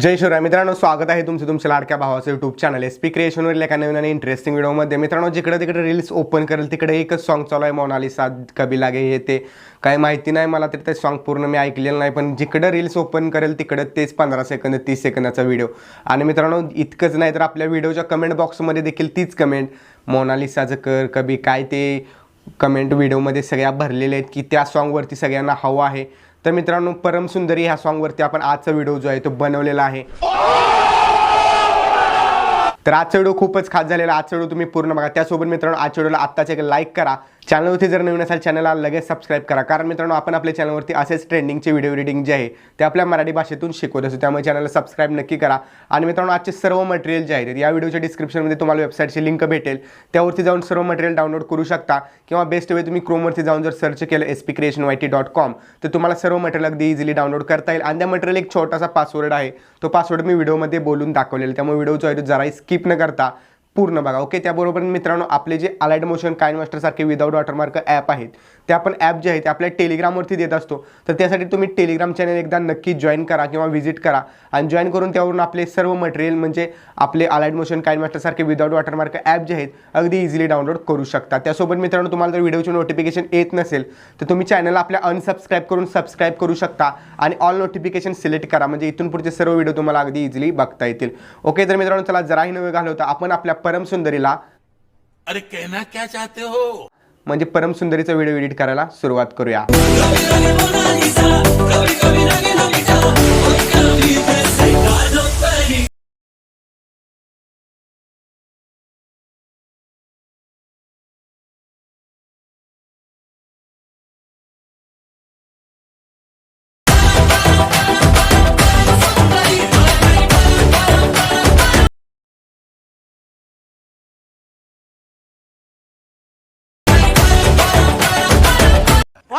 जय शिवराय. मित्रांनो स्वागत आहे तुमचं तुमच्या लाडक्या भावाचं युट्यूब चॅनल एस पी क्रिएशनवरील एका नवीन आणि इंटरेस्टिंग व्हिडिओमध्ये मित्रांनो जिकडे तिकडे रील्स ओपन करेल तिकडे एकच सॉन्ग चालू आहे मोनालिसा कभी लागे हे ते. काय माहिती नाही मला तरी ते सॉन्ग पूर्ण मी ऐकलेलं नाही पण जिकडं रील्स ओपन करेल तिकडं तेच पंधरा सेकंद तीस सेकंदाचा व्हिडिओ आणि मित्रांनो इतकंच नाही तर आपल्या व्हिडिओच्या कमेंट बॉक्समध्ये देखील तीच कमेंट मोनालिसाचं कर कभी काय ते कमेंट व्हिडिओमध्ये सगळ्या भरलेल्या आहेत की त्या सॉन्गवरती सगळ्यांना हवं आहे. तर मित्रांनो परम सुंदरी ह्या सॉन्गवरती आपण आजचा व्हिडिओ जो आहे तो बनवलेला आहे. तर आजचा व्हिडिओ खूपच खास झालेला आजचा व्हिडिओ तुम्ही पूर्ण बघा. त्यासोबत मित्रांनो आजच्या व्हिडिओला आत्ताच एक लाईक करा. चॅनलवरती जर नवीन असाल चॅनलला लगेच सबस्क्राईब करा. कारण मित्रांनो आपण आपल्या चॅनलवरती असेच ट्रेंडिंगचे व्हिडिओ रिडिंग जे आहे ते आपल्या मराठी भाषेतून शिकवत असतो. त्यामुळे चॅनलला सबस्क्राईब नक्की करा. आणि मित्रांनो आजचे सर्व मटेरियल जे आहेत या व्हिडिओच्या डिस्क्रिप्शनमध्ये तुम्हाला वेबसाईटची लिंक भेटेल. त्यावरती जाऊन सर्व मटेरियल डाउनलोड करू शकता. किंवा बेस्ट वे तुम्ही क्रोमवरती जाऊन जर सर्च केलं S P creation Y T dot com तर तुम्हाला सर्व मटेरियल अगदी इझिली डाउनलोड करता येईल. आणि त्या मटेरियल एक छोटासा पासवर्ड आहे. तो पासवर्ड मी व्हिडिओमध्ये बोलून दाखवलेला त्यामुळे व्हिडिओ जो आहे तो जराही स्किप न करता पूर्ण बघा. ओके त्याबरोबर मित्रांनो आपले जे अलाइड मोशन काइन सारखे विदाऊट वॉटरमार्क ॲप आहेत ते आपण ॲप जे आहे ते आपल्या टेलिग्रामवरती देत असतो. तर त्यासाठी तुम्ही टेलिग्राम चॅनल एकदा नक्की जॉईन करा किंवा व्हिजिट करा. आणि जॉईन करून त्यावरून आपले सर्व मटेरियल म्हणजे आपले अलाइड मोशन काइन सारखे विदाऊट वॉटरमार्क ॲप जे आहेत अगदी इझिली डाउनलोड करू शकता. त्यासोबत मित्रांनो तुम्हाला जर व्हिडिओची नोटिफिकेशन येत नसेल तर तुम्ही चॅनलला आपल्या अनसबस्क्राईब करून सबस्क्राईब करू शकता आणि ऑल नोटिफिकेशन सिलेक्ट करा. म्हणजे इथून पुढचे सर्व व्हिडिओ तुम्हाला अगदी इझिली बघता येतील. ओके तर मित्रांनो चला जराही नवे घालवता. आपण आपल्या परम सुंदरीला अरे कहना क्या चाहते हो? म्हणजे परम सुंदरीचा व्हिडिओ एडिट करायला सुरुवात करूया.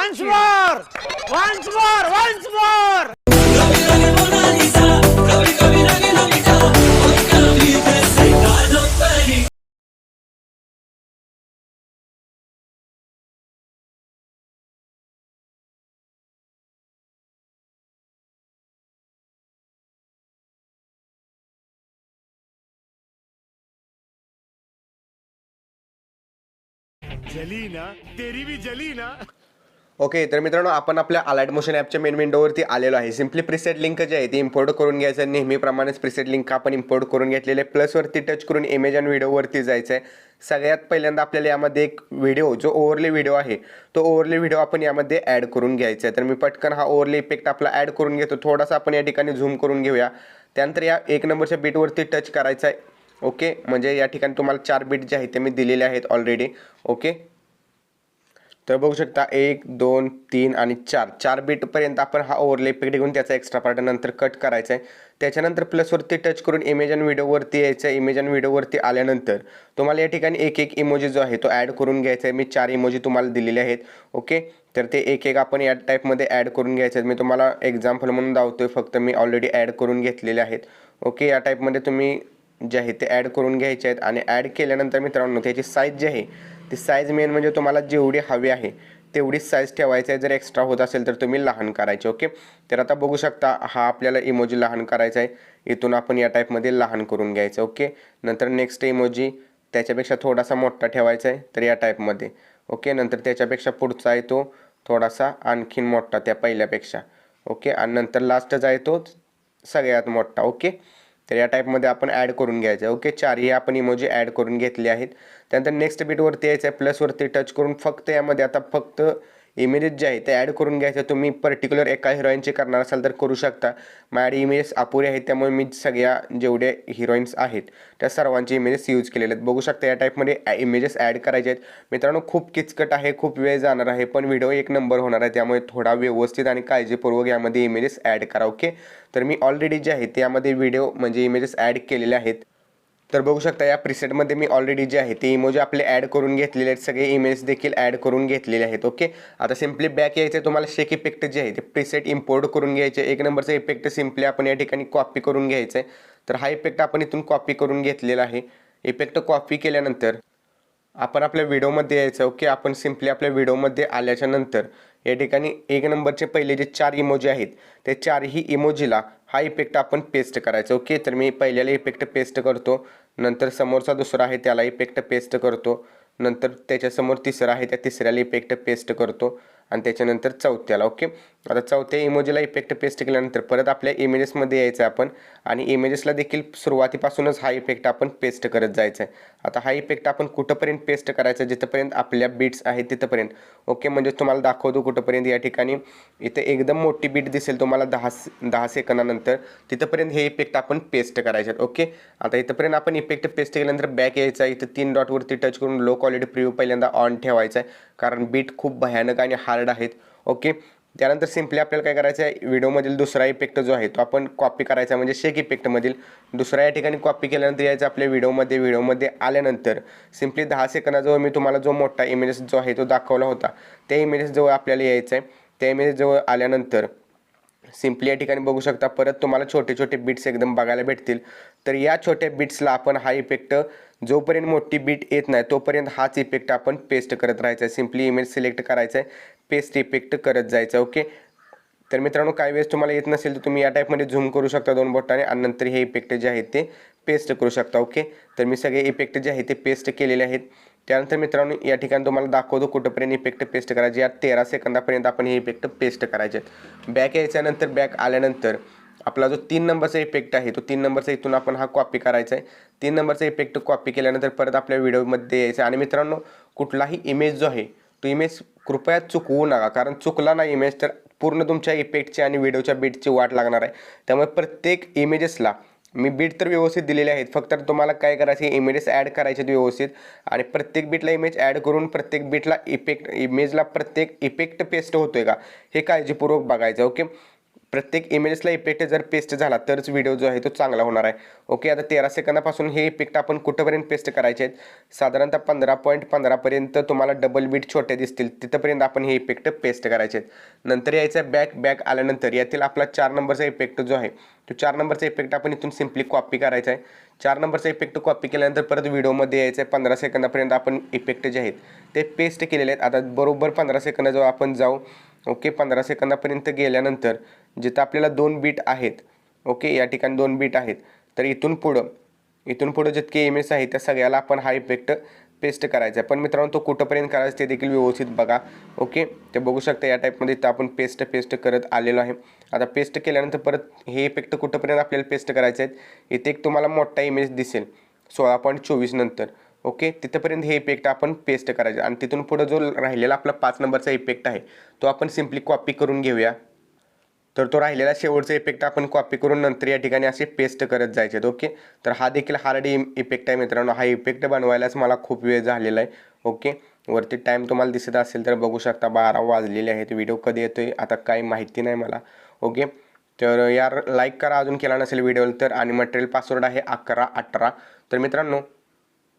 Once more! Once more! Once more! जली ना तेरी भी जली ना ओके तर मित्रांनो आपण आपल्या अलाइट मोशन ॲपच्या मेन विंडोवरती आलेलो आहे. सिम्पली प्रिसेट लिंक जे आहे ती इम्पोर्ट करून घ्यायचं आहे नेहमीप्रमाणेच प्रिसेट लिंक आपण इम्पोर्ट करून घेतलेले. प्लसवरती टच करून इमेज आणि व्हिडिओवरती जायचं आहे सगळ्यात पहिल्यांदा आपल्याला यामध्ये एक व्हिडिओ जो ओव्हरले व्हिडिओ आहे तो ओव्हरले व्हिडिओ आपण यामध्ये ॲड करून घ्यायचा आहे तर मी पटकन हा ओव्हरले इफेक्ट आपला ॲड करून घेतो. थोडासा आपण या ठिकाणी झूम करून घेऊया. त्यानंतर या एक नंबरच्या बीटवरती टच करायचा आहे ओके म्हणजे या ठिकाणी तुम्हाला चार बीट जे आहेत ते मी दिलेले आहेत ऑलरेडी ओके तर बघू शकता एक दोन तीन आणि चार. चार बीटपर्यंत आपण हा ओव्हरले इफेक्ट घेऊन त्याचा एक्स्ट्रा पार्ट नंतर कट करायचा आहे त्याच्यानंतर प्लसवरती टच करून इमेज आणि व्हिडिओवरती यायचं आहे इमेज आणि व्हिडिओवरती आल्यानंतर तुम्हाला या ठिकाणी एक एक इमोजी जो आहे तो ॲड करून घ्यायचा आहे मी चार इमोजी तुम्हाला दिलेले आहेत. ओके तर ते एक एक आपण या टाईपमध्ये ॲड करून घ्यायचे आहेत मी तुम्हाला एक्झाम्पल म्हणून दावतोय. फक्त मी ऑलरेडी ॲड करून घेतलेले आहेत. ओके या टाईपमध्ये तुम्ही जे आहे ते ॲड करून घ्यायचे आहेत. आणि ॲड केल्यानंतर मित्रांनो त्याची साईज जी आहे ती साईज मेन म्हणजे तुम्हाला जेवढी हवी आहे तेवढीच साईज ठेवायची आहे. जर एक्स्ट्रा होत असेल तर तुम्ही लहान करायचे ओके तर आता बघू शकता हा आपल्याला इमोजी लहान करायचा आहे. इथून आपण या टाईपमध्ये लहान करून घ्यायचं ओके नंतर नेक्स्ट इमोजी त्याच्यापेक्षा थोडासा मोठा ठेवायचा आहे तर या टाईपमध्ये ओके नंतर त्याच्यापेक्षा पुढचा आहे तो थोडासा आणखीन मोठा त्या पहिल्यापेक्षा ओके आणि नंतर लास्टचा आहे तो सगळ्यात मोठा ओके तर या टाईपमध्ये आपण ॲड करून घ्यायचं आहे. ओके चारही आपण इमोजी ॲड करून घेतले आहेत. त्यानंतर नेक्स्ट बीटवरती यायचं आहे. प्लसवरती टच करून फक्त यामध्ये आता फक्त इमेजेस जे आहे ते ॲड करून घ्यायचं. तुम्ही पर्टिक्युलर एका हिरोईनचे करणार असाल तर करू शकता. माझ्या इमेजेस अपुरे आहेत त्यामुळे मी सगळ्या जेवढे हिरोईन्स आहेत त्या सर्वांचे इमेजेस यूज केलेले आहेत. बघू शकता या टाईपमध्ये इमेजेस ॲड करायचे आहेत. मित्रांनो खूप किचकट आहे खूप वेळ जाणार आहे पण व्हिडिओ एक नंबर होणार आहे. त्यामुळे थोडा व्यवस्थित आणि काळजीपूर्वक यामध्ये इमेजेस ॲड करा ओके तर मी ऑलरेडी जे आहे त्यामध्ये व्हिडिओ म्हणजे इमेजेस ॲड केलेले आहेत. तर बघू शकता या प्रिसेटमध्ये मी ऑलरेडी जे आहे ते इमोजी आपले ॲड करून घेतलेले आहेत. सगळे इमेज देखील ॲड करून घेतलेले आहेत ओके आता सिम्पली बॅक यायचं तुम्हाला शेक इफेक्ट जे आहे ते प्रिसेट इम्पोर्ट करून घ्यायचे. एक नंबरचा इफेक्ट सिम्पली आपण या ठिकाणी कॉपी करून घ्यायचं आहे तर हा इफेक्ट आपण इथून कॉपी करून घेतलेला आहे. इफेक्ट कॉपी केल्यानंतर आपण आपल्या व्हिडिओमध्ये यायचं ओके आपण सिम्पली आपल्या व्हिडिओमध्ये आल्याच्यानंतर या ठिकाणी एक नंबरचे पहिले जे चार इमोजी आहेत ते चारही इमोजीला हा इफेक्ट आपण पेस्ट करायचा. ओके तर मी पहिल्याला इफेक्ट पेस्ट करतो. नंतर समोरचा दुसरा आहे त्याला इफेक्ट पेस्ट करतो. नंतर त्याच्यासमोर तिसरा आहे त्या तिसऱ्याला इफेक्ट पेस्ट करतो. आणि त्याच्यानंतर चौथ्याला ओके आता चौथ्या इमोजीला इफेक्ट पेस्ट केल्यानंतर परत आपल्या इमेजेसमध्ये यायचं आहे आपण. आणि इमेजेसला देखील सुरुवातीपासूनच हा इफेक्ट आपण पेस्ट करत जायचा आहे आता हा इफेक्ट आपण कुठंपर्यंत पेस्ट करायचा? जिथंपर्यंत आपल्या बीट्स आहेत तिथंपर्यंत. ओके म्हणजे तुम्हाला दाखवतो कुठंपर्यंत या ठिकाणी. इथे एकदम मोठी बीट दिसेल तुम्हाला दहा दहा सेकंदानंतर. तिथंपर्यंत हे इफेक्ट आपण पेस्ट करायचे. आहेत ओके आता इथंपर्यंत आपण इफेक्ट पेस्ट केल्यानंतर बॅक यायचा. आहे इथं तीन डॉटवरती टच करून लो क्वालिटी प्रिव्ह्यू पहिल्यांदा ऑन ठेवायचा आहे. कारण बीट खूप भयानक आणि हार्ड आहेत. ओके त्यानंतर सिम्पली आपल्याला काय करायचं आहे व्हिडिओमधील दुसरा इफेक्ट जो आहे तो आपण कॉपी करायचा म्हणजे शेक इफेक्टमधील दुसरा या ठिकाणी कॉपी केल्यानंतर यायचं आपल्या व्हिडिओमध्ये व्हिडिओमध्ये आल्यानंतर सिम्पली दहा सेकंदाजवळ मी तुम्हाला जो मोठा इमेजेस जो आहे तो दाखवला होता त्या इमेजेसजवळ आपल्याला यायचं आहे त्या इमेजेसजवळ आल्यानंतर सिम्पली या ठिकाणी बघू शकता परत तुम्हाला छोटे छोटे बिट्स एकदम बघायला भेटतील. तर या छोट्या बिट्सला आपण हा इफेक्ट जोपर्यंत मोठी बीट येत नाही तोपर्यंत हाच इफेक्ट आपण पेस्ट करत राहायचा आहे. सिम्पली इमेज सिलेक्ट करायचं आहे पेस्ट इफेक्ट करत जायचं ओके तर मित्रांनो काही वेळेस तुम्हाला येत नसेल तर तुम्ही या टाईपमध्ये झूम करू शकता दोन बोटाने आणि नंतर हे इफेक्ट जे आहेत ते पेस्ट करू शकता ओके तर मी सगळे इफेक्ट जे आहेत ते पेस्ट केलेले आहेत. त्यानंतर मित्रांनो या ठिकाणी तुम्हाला दाखवतो कुठंपर्यंत इफेक्ट पेस्ट करायचे. या तेरा सेकंदापर्यंत आपण हे इफेक्ट पेस्ट करायचे. आहेत बॅक यायच्यानंतर बॅक आल्यानंतर आपला जो तीन नंबरचा इफेक्ट आहे तो तीन नंबरचा इथून आपण हा कॉपी करायचा आहे. तीन नंबरचा इफेक्ट कॉपी केल्यानंतर परत आपल्या व्हिडिओमध्ये यायचं आणि मित्रांनो कुठलाही इमेज जो आहे तो इमेज कृपया चुकवू नका. कारण चुकला ना इमेज तर पूर्ण तुमच्या इफेक्टची आणि व्हिडिओच्या बीटची वाट लागणार आहे. त्यामुळे प्रत्येक इमेजेसला मी बीट तर व्यवस्थित दिलेले आहेत. फक्त तुम्हाला काय करायचे इमेजेस ॲड करायचे आहेत व्यवस्थित. आणि प्रत्येक बीटला इमेज ॲड करून प्रत्येक बीटला इफेक्ट इमेजला प्रत्येक इफेक्ट पेस्ट होतो आहे का? हे काळजीपूर्वक बघायचं ओके प्रत्येक इमेजेसला इफेक्ट जर पेस्ट झाला तरच व्हिडिओ जो आहे तो चांगला होणार आहे. ओके आता तेरा सेकंदापासून हे इफेक्ट आपण कुठंपर्यंत पेस्ट करायचे आहेत? साधारणतः पंधरा पॉईंट पंधरापर्यंत तुम्हाला डबल बीट छोटे दिसतील. तिथंपर्यंत आपण हे इफेक्ट पेस्ट करायचे आहेत. नंतर यायचा बॅक बॅक आल्यानंतर यातील आपला चार नंबरचा इफेक्ट जो आहे तो चार नंबरचा इफेक्ट आपण इथून सिम्पली कॉपी करायचा आहे. चार नंबरचा इफेक्ट कॉपी केल्यानंतर परत व्हिडिओमध्ये यायचं आहे. पंधरा सेकंदापर्यंत आपण इफेक्ट जे आहेत ते पेस्ट केलेले आहेत. आता बरोबर पंधरा सेकंदाजवळ आपण जाऊ ओके पंधरा सेकंदापर्यंत गेल्यानंतर जिथं आपल्याला दोन बीट आहेत ओके या ठिकाणी दोन बीट आहेत. तर इथून पुढं इथून पुढं जितके एस आहे त्या सगळ्याला आपण हा इफेक्ट पेस्ट करायचा आहे. पण मित्रांनो तो कुठंपर्यंत करायचा ते देखील व्यवस्थित बघा ओके ते बघू शकता या टाईपमध्ये इथं आपण पेस्ट पेस्ट करत आलेलो आहे. आता पेस्ट केल्यानंतर परत हे इफेक्ट कुठंपर्यंत आपल्याला पेस्ट करायचे आहेत? इथे एक तुम्हाला मोठा इमेज दिसेल सोळा पॉईंट चोवीस नंतर. ओके? तिथंपर्यंत हे इफेक्ट आपण पेस्ट करायचे. आणि तिथून पुढं जो राहिलेला आपला पाच नंबरचा इफेक्ट आहे तो आपण सिम्पली कॉपी करून घेऊया. तर तो राहिलेला शेवटचा इफेक्ट आपण कॉपी करून नंतर या ठिकाणी असे पेस्ट करत जायचे. आहेत ओके? तर हा देखील हार्ड इफेक्ट आहे मित्रांनो. हा इफेक्ट बनवायलाच मला खूप वेळ झालेला आहे. ओके? वरती टाईम तुम्हाला दिसत असेल तर बघू शकता बारा वाजलेले आहेत. व्हिडिओ कधी येतो आहे आता काही माहिती नाही मला. ओके? तर यार लाईक करा अजून केला नसेल व्हिडिओ तर आणि मटेरियल पासवर्ड आहे अकरा अठरा. तर मित्रांनो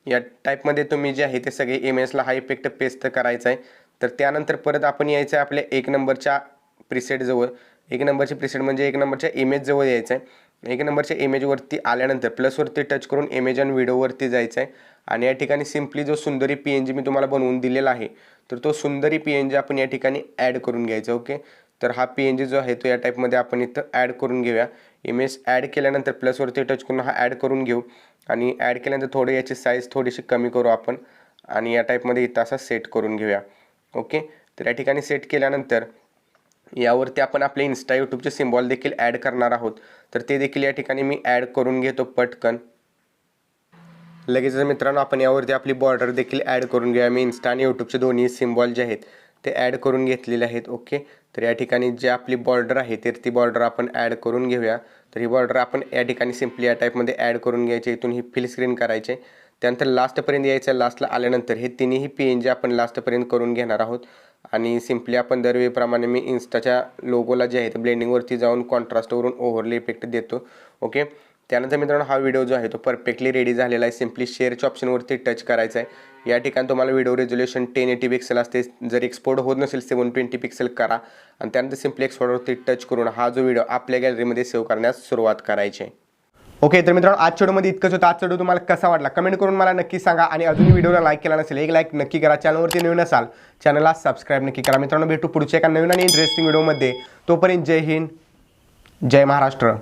या टाईपमध्ये तुम्ही जे आहे ते सगळे इमेजला हा इफेक्ट पेस्ट करायचा आहे तर त्यानंतर परत आपण यायचं आहे आपल्या एक नंबरच्या प्रिसेटजवळ एक नंबरचे प्रिसेट म्हणजे एक नंबरच्या इमेजजवळ यायचं आहे एक नंबरच्या इमेजवरती आल्यानंतर प्लसवरती टच करून इमेज आणि व्हिडिओवरती जायचं आहे आणि या ठिकाणी सिम्पली जो सुंदरी पी एन जी मी तुम्हाला बनवून दिलेला आहे तर तो सुंदरी पी एन जी आपण या ठिकाणी ॲड करून घ्यायचा ओके तर हा पी एन जी जो आहे तो या टाईपमध्ये आपण इथं ॲड करून घेऊया. इमेज ॲड केल्यानंतर प्लसवरती टच करून हा ॲड करून घेऊ. आणि ॲड केल्यानंतर थोडी याची साईज थोडीशी कमी करू आपण. आणि या टाईपमध्ये इथं असा सेट करून घेऊया. ओके तर या ठिकाणी सेट केल्यानंतर यावरती आपण आपले इन्स्टा यूट्यूबचे सिम्बॉल देखील ॲड करणार आहोत. तर ते देखील या ठिकाणी मी ॲड करून घेतो पटकन. लगेचच मित्रांनो आपण यावरती आपली बॉर्डर देखील ॲड करून घेऊया. मी इन्स्टा आणि यूट्यूबचे दोन्ही सिम्बॉल जे आहेत ते ॲड करून घेतलेले आहेत. ओके तर या ठिकाणी जे आपली बॉर्डर आहे तर ती बॉर्डर आपण ॲड करून घेऊया. तर ही बॉर्डर आपण या ठिकाणी सिम्पली या टाईपमध्ये ॲड करून घ्यायची. इथून ही फिल स्क्रीन करायचे. त्यानंतर लास्टपर्यंत यायचं लास्टला आल्यानंतर हे तिन्ही पी एन जी आपण लास्टपर्यंत करून घेणार आहोत. आणि सिम्पली आपण दरवेळीप्रमाणे मी इन्स्टाच्या लोगोला जे आहे ते ब्लेंडिंगवरती जाऊन कॉन्ट्रास्टवरून ओव्हरली इफेक्ट देतो. ओके त्यानंतर मित्रांनो हा व्हिडिओ जो आहे तो परफेक्टली रेडी झालेला आहे. सिम्पली शेअरच्या ऑप्शनवरती टच करायचा आहे. या ठिकाणी तुम्हाला video resolution ten eighty pixel असते. जर एक्सपोर्ट होत नसेल सेवन ट्वेंटी पिक्सेल करा. आणि त्यानंतर सिम्पली एक्सपोर्टवरती टच करून हा जो व्हिडिओ आपल्या गॅलरीमध्ये सेव्ह करण्यास सुरुवात करायची आहे. ओके तर मित्रांनो आज व्हिडिओमध्ये इतकंच होतं. आज व्हिडिओ तुम्हाला कसा वाटला? कमेंट करून मला नक्की सांगा. आणि अजूनही व्हिडिओला लाईक केला नसेल एक लाईक नक्की करा. चॅनलवरती नवीन असाल चॅनलला सबस्क्राईब नक्की करा. मित्रांनो भेटू पुढच्या एका नवीन आणि इंटरेस्टिंग व्हिडिओमध्ये तोपर्यंत जय हिंद जय महाराष्ट्र.